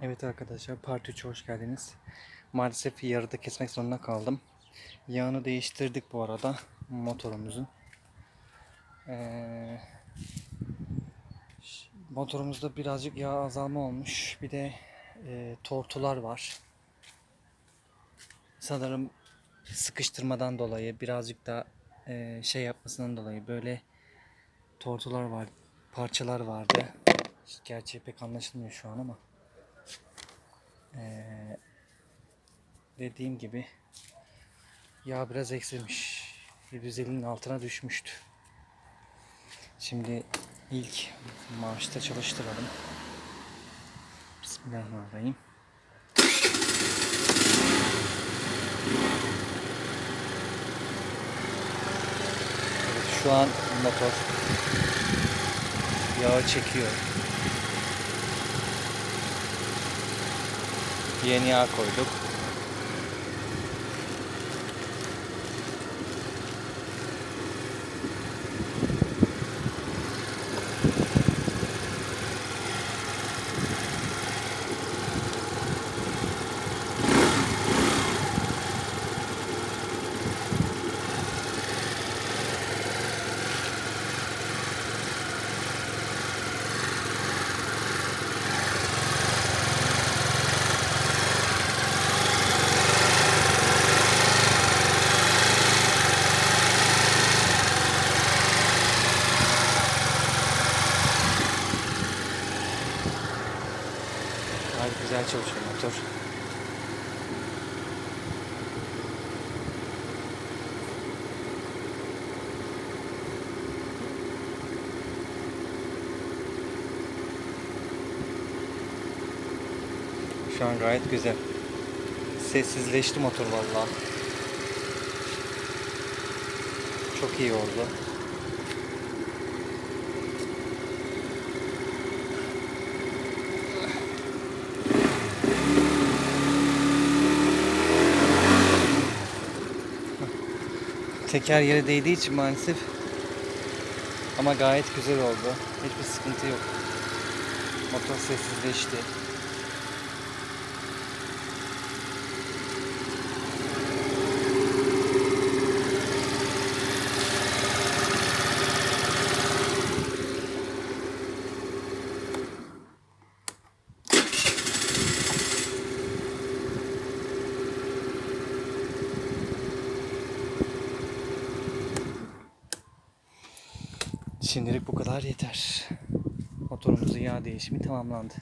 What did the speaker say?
Evet arkadaşlar Part 3'e hoş geldiniz. Maalesef yarıda kesmek zorunda kaldım. Yağını değiştirdik bu arada motorumuzun. Ee, motorumuzda birazcık yağ azalma olmuş. Bir de e, tortular var. Sanırım sıkıştırmadan dolayı birazcık da e, şey yapmasından dolayı böyle tortular var, parçalar vardı. Gerçi pek anlaşılmıyor şu an ama. Ee, dediğim gibi yağ biraz eksilmiş. 750'nin altına düşmüştü. Şimdi ilk maaşta çalıştıralım. Bismillahirrahmanirrahim. Evet, şu an motor yağı çekiyor. Yeni yağ koyduk. Gayet güzel çalışıyor motor. Şu an gayet güzel. Sessizleşti motor vallahi. Çok iyi oldu. Teker yere değdiği için maalesef ama gayet güzel oldu. Hiçbir sıkıntı yok. Motor sessizleşti. Şimdilik bu kadar yeter. Motorumuzun yağ değişimi tamamlandı.